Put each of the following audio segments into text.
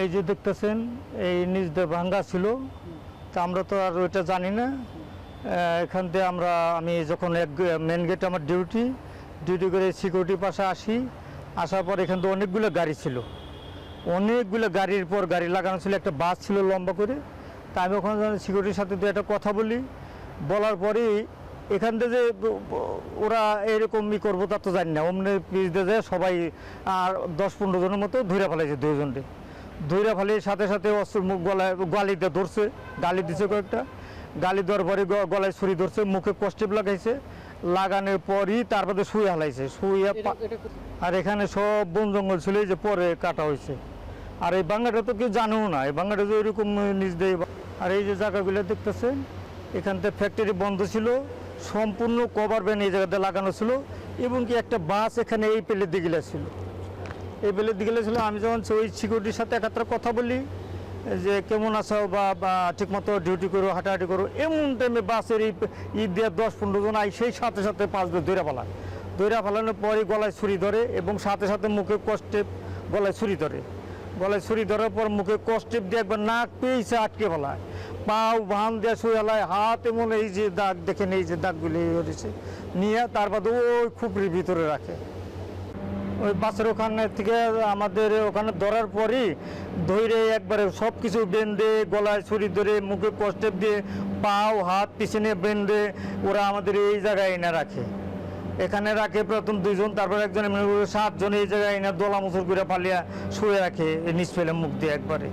এই যে দেখতেছেন, এই নিজ দিয়ে ভাঙ্গা ছিল। তা আমরা তো আর ওইটা জানি না। এখান থেকে আমরা, আমি যখন এক মেন গেট আমার ডিউটি ডিউটি করে সিকিউরিটি পাশে আসি। আসার পর এখান থেকে অনেকগুলো গাড়ি ছিল। অনেকগুলো গাড়ির পর গাড়ি লাগানো ছিল, একটা বাস ছিল লম্বা করে। তা আমি ওখানে সিকিউরিটির সাথে দু একটা কথা বলি, বলার পরেই এখান থেকে যে ওরা ওরা এরকমই করব তা তো জানি না। অমনি পিস দিয়ে সবাই আর দশ পনেরো জনের মতো ধরে ফেলাইছে দুজনকে ধরে ফেলে সাথে সাথে অস্ত্র মুখ গলায় গালিতে ধরছে গালি দিছে কয়েকটা। গালি দেওয়ার পরে গলায় ছুরি ধরছে মুখে কষ্টেপ লাগাইছে। লাগানোর পরই তারপরে শুয়ে হালাইছে। শুয়ে আর এখানে সব বন জঙ্গল ছিল এই যে পরে কাটা হয়েছে। আর এই বাংলাটা তো কেউ জানেও না এই বাংলাটা যে ওইরকম নিজ দিয়ে আর এই যে জায়গাগুলো দেখতেছেন এখান থেকে ফ্যাক্টরি বন্ধ ছিল সম্পূর্ণ কভার ভ্যান এই জায়গাতে লাগানো ছিল এবং কি একটা বাস এখানে এই পেলের দিকে ছিল। এই পেলের দিকে ছিল আমি যখন ওই সিকিউরিটির সাথে একাত্র কথা বলি যে কেমন আছো, বা ঠিকমতো ডিউটি করো, হাঁটাহাঁটি করো, এমন টাইমে বাসের ঈদ দিয়ে দশ পনেরো জন আই সেই সাথে সাথে পাঁচ দৈরা ফেলায় দৈরা ফেলানোর পরে গলায় ছুরি ধরে এবং সাথে সাথে মুখে কষ্টে গলায় ছুরি ধরে। গলায় ছুরি ধরার পর মুখে কষ্টে দিয়ে একবার নাক পেয়েছে, আটকে ফেলায়। পাও ভান দিয়ে শুয়ে হাত এমন এই যে দাগ, দেখেন এই যে দাগগুলি হয়েছে নিয়ে তার বাদে ওই খুপড়ির ভিতরে রাখে। ওই বাসের ওখানে থেকে আমাদের ওখানে ধরার পরই ধরে একবারে সব কিছু বেঁধে গলায় ছুরি ধরে মুখে কষ্টেপ দিয়ে পাও হাত পিছনে বেঁধে ওরা আমাদের এই জায়গায় এনে রাখে। এখানে রাখে প্রথম দুইজন তারপর একজন সাতজন এই জায়গায় এনে দোলা মুসুর করে পালিয়া শুয়ে রাখে নিচ ফেলে মুখ দিয়ে একবারে।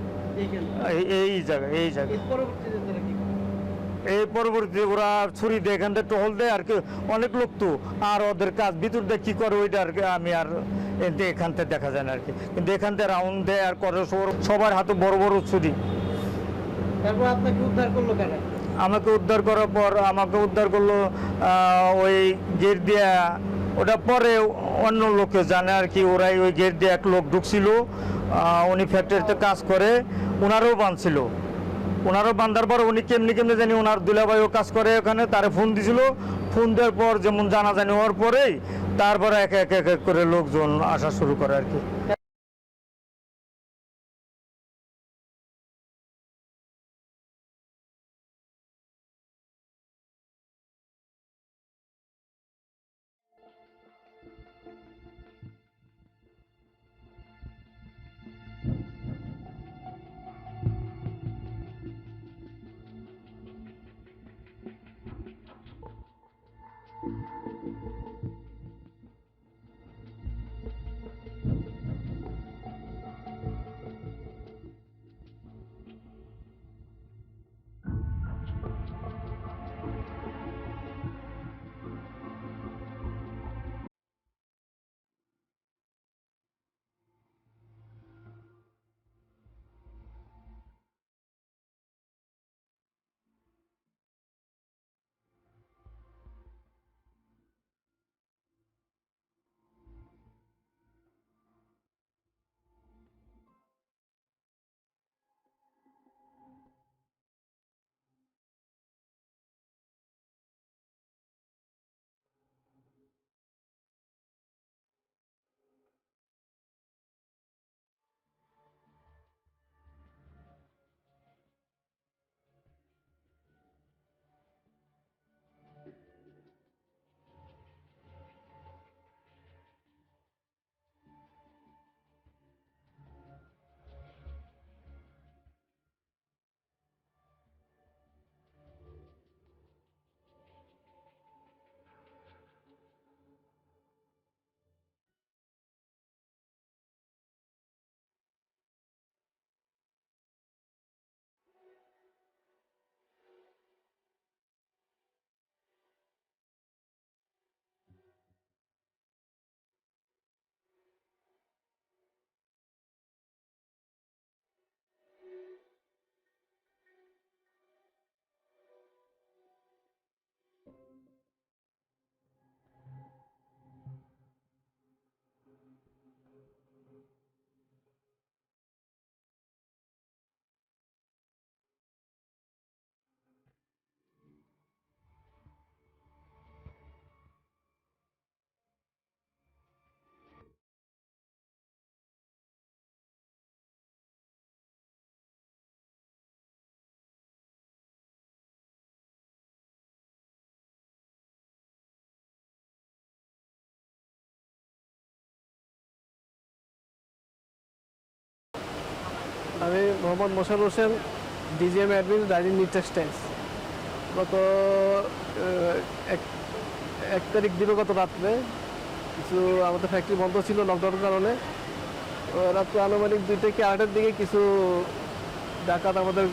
এই- এই জায়গায় এই জায়গায়। এই পরবর্তীতে ওরা ছুরি দিয়ে এখান থেকে টহল দেয় আর কি অনেক লোক তো। আর ওদের কাজ ভিতর দিয়ে কী করে ওইটা আর কি আমি আর এখান থেকে দেখা যায় না আর কি। কিন্তু এখান থেকে রাউন্ড দেয় আর করে সবার- হাতে বড় বড় ছুরি। তারপর আপনাকে উদ্ধার করল কারা আমাকে উদ্ধার করার পর আমাকে উদ্ধার করল ওই গেট দিয়া। ওটা পরে অন্য লোকে জানে আর কি ওরাই ওই গেট দিয়ে এক লোক ঢুকছিল উনি ফ্যাক্টরিতে কাজ করে ওনারও বাঁধছিল। ওনারও বান্দার পর উনি কেমনি কেমনি জানি ওনার দুলাভাইও কাজ করে ওখানে, তারে ফোন দিছিল। ফোন দেওয়ার পর যেমন জানাজানি হওয়ার পরেই তারপরে এক এক এক এক করে লোকজন আসা শুরু করে আর কি। আমি Mohammad Moshar Hossain DGM admin new textiles গত এক তারিখ দিবাগত রাত্রে কিছু আমাদের ফ্যাক্টরি বন্ধ ছিল লকডাউনের কারণে। রাত্রে আনুমানিক দুই থেকে আড়াইটার দিকে কিছু ডাকাত আমাদের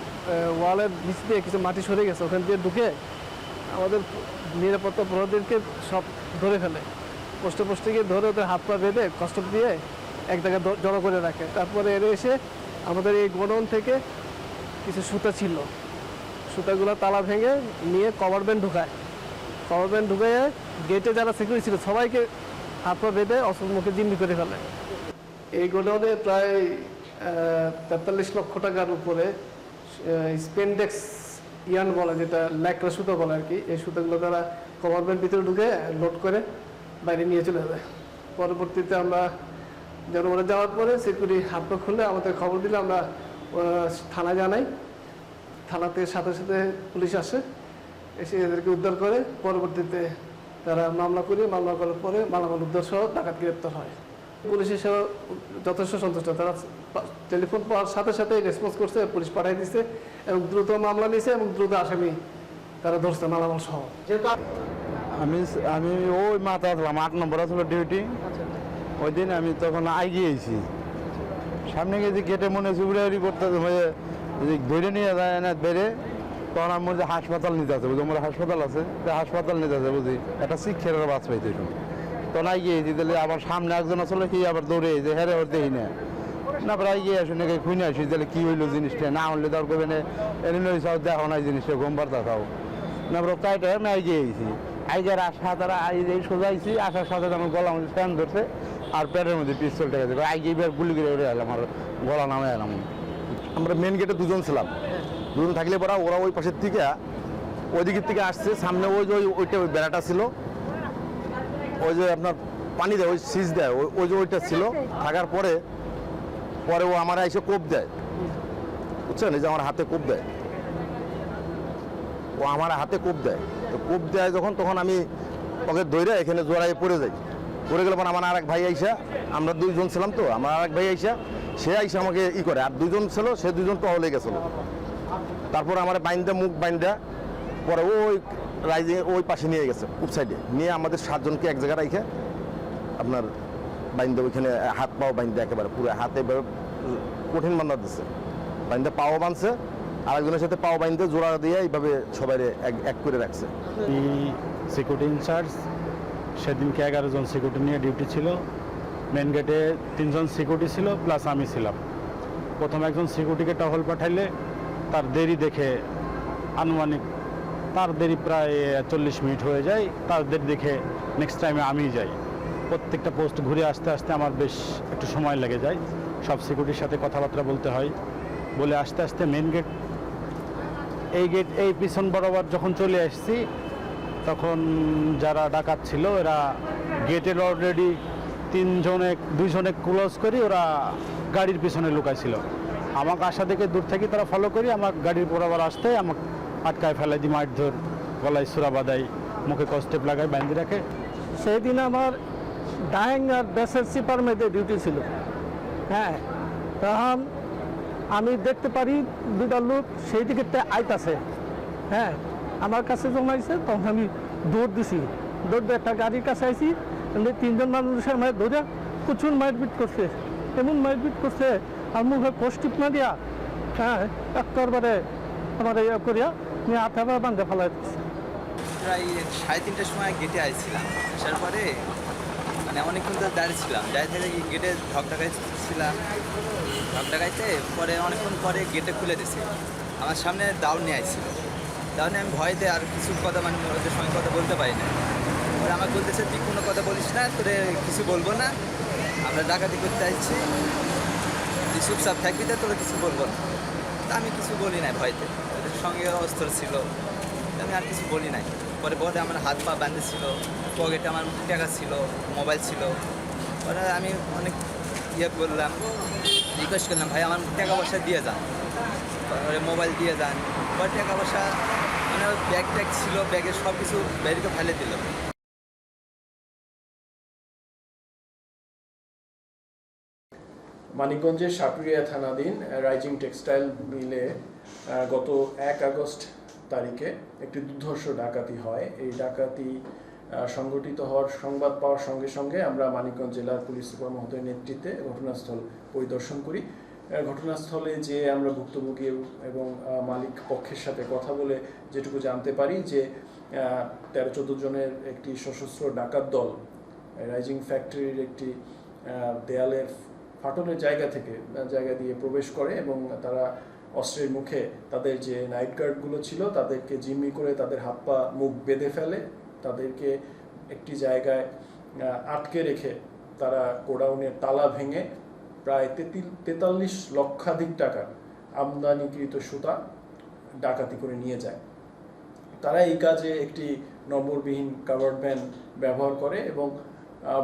ওয়ালের নিচ দিয়ে কিছু মাটি সরে গেছে, ওখান দিয়ে ঢুকে আমাদের নিরাপত্তা প্রহরীদেরকে সব ধরে ফেলে। পোস্টে পোস্টে গিয়ে ধরে ওদের হাত পা বেঁধে কষ্ট দিয়ে এক জায়গায় জড়ো করে রাখে। তারপরে এরা এসে আমাদের এই গোডাউন থেকে কিছু সুতা ছিল। সুতাগুলো তালা ভেঙে নিয়ে কভার ব্যান্ড ঢুকায়। কভার ব্যান্ড ঢুকায় গেটে যারা সিকিউরিটি ছিল, সবাইকে হাত পা বেঁধে অসুখ মুখে জিম্মি করে ফেলে। এই গোডাউনে প্রায় তেতাল্লিশ লক্ষ টাকার উপরে স্পেন্ডেক্স ইয়ান বলে, যেটা ল্যাকড়া সুতো বলে আর কি, এই সুতোগুলো তারা গভর্নমেন্ট ভিতরে ঢুকে লোড করে বাইরে নিয়ে চলে যায়। পরবর্তীতে আমরা জনগণে যাওয়ার পরে সিকিউরিটি হাত পা খুলে আমাদের খবর দিলে আমরা থানা জানাই। থানাতে সাথে সাথে পুলিশ আসে, এসে এদেরকে উদ্ধার করে। পরবর্তীতে তারা মামলা করে মামলা করার পরে মালামাল উদ্ধার সহ ডাকাত গ্রেপ্তার হয়। পুলিশ এসে যথেষ্ট সন্তুষ্ট। তারা টেলিফোন পাওয়ার সাথে সাথে রেসপন্স করছে, পুলিশ পাঠিয়ে দিচ্ছে এবং দ্রুত মামলা নিয়েছে এবং দ্রুত আসামি তারা ধরছে মালামাল সহ। আমি আমি ওই মাথা আসলাম আট নম্বর আসলো ডিউটি ওই দিন আমি তখন আইগিয়েছি সামনে গেছি গেটে মনে হচ্ছে উড়াউড়ি করতে হয়ে ধরে নিয়ে যায় না বেড়ে তখন আমি বলছি হাসপাতাল নিতে আছে বুঝি আমার হাসপাতাল আছে হাসপাতাল নিতে আছে বুঝি একটা শিক্ষের বাস পাইতে তখন আইগিয়েছি তাহলে আবার সামনে একজন আসলে কি আবার দৌড়ে যে হেরে ওর দেখি না। না, প্রায় গিয়ে আসুন নাকি খুঁজে আসি, তাহলে কী হইল জিনিসটা? না হলে তার করবে না সব দেখো না জিনিসটা গোমবার দেখাও না আমরা কাইটা আমি আইগে আইছি। আইগার আসা তারা আই এই সোজা আসার সাথে আমার গলা ফ্যান ধরছে। আর প্যাটের মধ্যে পিস্তলটা গেছে। আইগে এবার গুলি করে উড়ে এলাম আর গলা নামে এলাম। আমরা মেন গেটে দুজন ছিলাম। দুজন থাকলে পরা ওরা ওই পাশের থেকে ওই দিকের থেকে আসছে, সামনে ওই যে ওই- ওইটা ওই বেড়াটা ছিল। ওই যে আপনার পানি দেয়, ওই সিজ দেয়, ওই- ওই যে ওইটা ছিল। থাকার পরে পরে ও আমার এসে কোপ দেয়। বুঝছেন? এই যে আমার হাতে কোপ দেয়। ও আমার হাতে কোপ দেয়। তো কোপ দেয় যখন, তখন আমি ওকে দৈরে এখানে জোড়ায় পড়ে যাই। পড়ে গেলে, পরে আমার আরেক ভাই আইসা, আমরা দুইজন ছিলাম তো, আমার আরেক ভাই আইসা, সে আইসা আমাকে ই করে, আর দুজন ছিল, সে দুজন টহলে গেছিল। তারপর আমার বাইন্দা, মুখ বাইন্দা, পরে ওই রাইজে, ওই পাশে নিয়ে গেছে উপ সাইডে নিয়ে আমাদের সাতজনকে এক জায়গায় রাখে আপনার বাইন্দা ওইখানে, হাত পাও বাইন্দা একেবারে পুরো, হাতে কঠিন বান্ধা দিচ্ছে বাইন্দা পাও বাঁধছে, আরেকজনের সাথে পাও বাইন্দে জোড়া দিয়ে এইভাবে সবাই এক এক করে রাখছে। সিকিউরিটি ইনচার্জ সেদিনকে এগারো জন সিকিউরিটি নিয়ে ডিউটি ছিল। মেন গেটে তিনজন সিকিউরিটি ছিল প্লাস আমি ছিলাম। প্রথম একজন সিকিউরিটিকে টহল পাঠাইলে তার দেরি দেখে আনুমানিক তার দেরি প্রায় চল্লিশ মিনিট হয়ে যায়। তার দেরি দেখে নেক্সট টাইমে আমি যাই। প্রত্যেকটা পোস্ট ঘুরে আসতে আসতে আমার বেশ একটু সময় লেগে যায়। সব সিকিউরিটির সাথে কথাবার্তা বলতে হয়। বলে আস্তে আস্তে মেন গেট এই গেট এই পিছন বরাবর যখন চলে আসছি তখন যারা ডাকাত ছিল, এরা গেটের অলরেডি তিনজনে, দুইজনে ক্লোজ করি, ওরা গাড়ির পিছনে লুকাইছিল। আমাকে আশা দেখে দূর থেকে তারা ফলো করি, আমার গাড়ির বরাবর আসতে আমাকে আটকায় ফেলাই দি মারধর, গলায় সুরা বাদাই মুখে কস্টেপ লাগাই বান্ধি রাখে। সেই দিন আমার ডাইং আর বেসের সিপার মেয়েদের ডিউটি ছিল। হ্যাঁ তখন আমি দেখতে পারি দুটা লোক, সেই দিকে আইতাছে। হ্যাঁ আমার কাছে জমাইছে, তখন আমি দৌড় দিছি। দৌড় দিয়ে একটা গাড়ির কাছে আইছি তিনজন মানুষের মায়ের ধরে প্রচুর মারপিট করছে। এমন মারপিট করছে, আর মুখে কষ্টিপ না দিয়া হ্যাঁ একবারে আমার ইয়ে করিয়া নিয়ে হাতে বান্ধে ফেলাই প্রায় সাড়ে তিনটার সময় গেটে আসছিলাম আসার পরে মানে অনেকক্ষণ ধরে দাঁড়িয়েছিলাম দাঁড়িয়ে থেকে গেটে ঢক ডাকাইছিলাম ঢক ডাকাইতে পরে অনেকক্ষণ পরে গেটে খুলে দিছে। আমার সামনে দাও নিয়ে আসছিল নিয়ে আমি ভয়তে আর কিছু কথা মানে ওদের সঙ্গে কথা বলতে পারি না। ওরা আমাকে বলতেছে, তুই কোনো কথা বলিস না, তোরে কিছু বলব না। আমরা ডাকাতি করতে আসছি। তুই চুপচাপ থাকবি তো তোরা কিছু বলব না। তা আমি কিছু বলি নাই ভয়তে। ওদের সঙ্গে অস্ত্র ছিল। আমি আর কিছু বলি নাই। পরে পরে আমার হাত পা বাঁধেছিল পকেটে আমার টাকা ছিল মোবাইল ছিল। পরে আমি অনেক ইয়ে করলাম রিকোয়েস্ট করলাম, ভাই, আমার টাকা পয়সা দিয়ে যান। পরে মোবাইল দিয়ে যান। পরে টাকা পয়সা মানে ব্যাগ ট্যাগ ছিল ব্যাগে সব কিছু বেরিয়ে ফেলে দিল। মানিকগঞ্জের সাটুরিয়া থানাধীন রাইজিং টেক্সটাইল মিলে গত এক আগস্ট তারিখে একটি দুর্ধর্ষ ডাকাতি হয়। এই ডাকাতি সংগঠিত হওয়ার সংবাদ পাওয়ার সঙ্গে সঙ্গে আমরা মানিকগঞ্জ জেলার পুলিশ সুপার মহোদয়ের নেতৃত্বে ঘটনাস্থল পরিদর্শন করি। ঘটনাস্থলে যে আমরা ভুক্তভোগী এবং মালিক পক্ষের সাথে কথা বলে যেটুকু জানতে পারি যে তেরো চোদ্দ জনের একটি সশস্ত্র ডাকাত দল রাইজিং ফ্যাক্টরির একটি দেয়ালের ফাটনের জায়গা থেকে জায়গা দিয়ে প্রবেশ করে এবং তারা অস্ত্রের মুখে তাদের যে নাইট গার্ডগুলো ছিল তাদেরকে জিম্মি করে তাদের হাত পা মুখ বেঁধে ফেলে, তাদেরকে একটি জায়গায় আটকে রেখে তারা গোডাউনের তালা ভেঙে প্রায় তেতিল- তেতাল্লিশ লক্ষাধিক টাকা আমদানিকৃত সুতা ডাকাতি করে নিয়ে যায়। তারা এই কাজে একটি নম্বরবিহীন কাভার্ড ভ্যান ব্যবহার করে এবং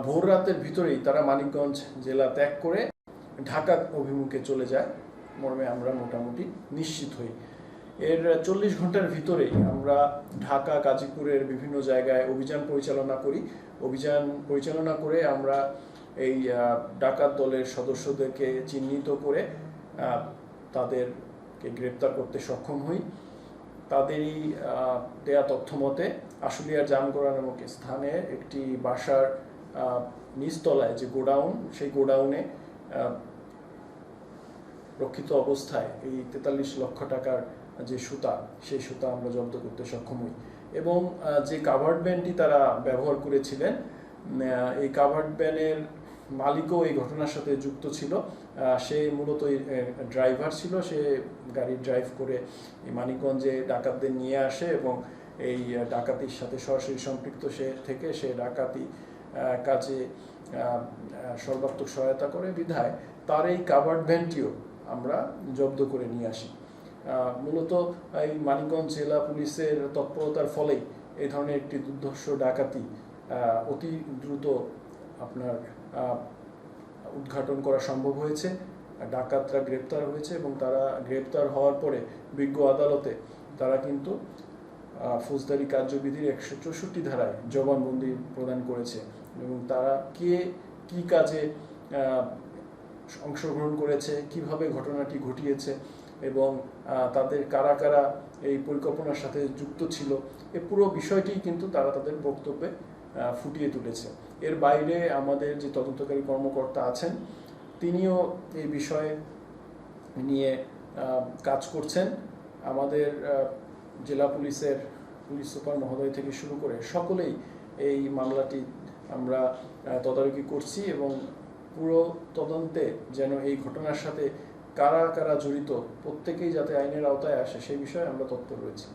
ভোর রাতের ভিতরেই তারা মানিকগঞ্জ জেলা ত্যাগ করে ঢাকা অভিমুখে চলে যায়। মর্মে আমরা মোটামুটি নিশ্চিত হই। এর চল্লিশ ঘণ্টার ভিতরেই আমরা ঢাকা, গাজীপুরের বিভিন্ন জায়গায় অভিযান পরিচালনা করি। অভিযান পরিচালনা করে আমরা এই ডাকাত দলের সদস্যদেরকে চিহ্নিত করে তাদেরকে গ্রেপ্তার করতে সক্ষম হই। তাদেরই দেয়া তথ্য মতে আশুলিয়ার জামগড়া নামক স্থানে একটি বাসার নিচতলায় যে গোডাউন, সেই গোডাউনে রক্ষিত অবস্থায় এই তেতাল্লিশ লক্ষ টাকার যে সুতা, সেই সুতা আমরা জব্দ করতে সক্ষম হই। এবং যে কাভার্ড ব্যানটি তারা ব্যবহার করেছিলেন এই কাভার্ড ব্যানের মালিকও এই ঘটনার সাথে যুক্ত ছিল। সে মূলত ড্রাইভার ছিল। সে গাড়ি ড্রাইভ করে মানিকগঞ্জে ডাকাতদের নিয়ে আসে এবং এই ডাকাতির সাথে সরাসরি সম্পৃক্ত সে থেকে সে ডাকাতি কাজে সর্বাত্মক সহায়তা করে। বিধায় তার এই কাভার্ড ভ্যানটিও আমরা জব্দ করে নিয়ে আসি। মূলত এই মানিকগঞ্জ জেলা পুলিশের তৎপরতার ফলেই এই ধরনের একটি দুর্ধর্ষ ডাকাতি অতি দ্রুত আপনার উদ্ঘাটন করা সম্ভব হয়েছে। ডাকাতরা গ্রেপ্তার হয়েছে এবং তারা গ্রেপ্তার হওয়ার পরে বিজ্ঞ আদালতে তারা কিন্তু ফৌজদারি কার্যবিধির একশো চৌষট্টি ধারায় জবানবন্দি প্রদান করেছে এবং তারা কে, কি কাজে অংশগ্রহণ করেছে, কীভাবে ঘটনাটি ঘটিয়েছে এবং তাদের কারা কারা এই পরিকল্পনার সাথে যুক্ত ছিল, এ পুরো বিষয়টি কিন্তু তারা তাদের বক্তব্যে ফুটিয়ে তুলেছে। এর বাইরে আমাদের যে তদন্তকারী কর্মকর্তা আছেন, তিনিও এই বিষয়ে নিয়ে কাজ করছেন। আমাদের জেলা পুলিশের, পুলিশ সুপার মহোদয় থেকে শুরু করে সকলেই এই মামলাটি আমরা তদারকি করছি এবং পুরো তদন্তে যেন এই ঘটনার সাথে কারা কারা জড়িত, প্রত্যেকেই যাতে আইনের আওতায় আসে, সেই বিষয়ে আমরা তৎপর রয়েছি।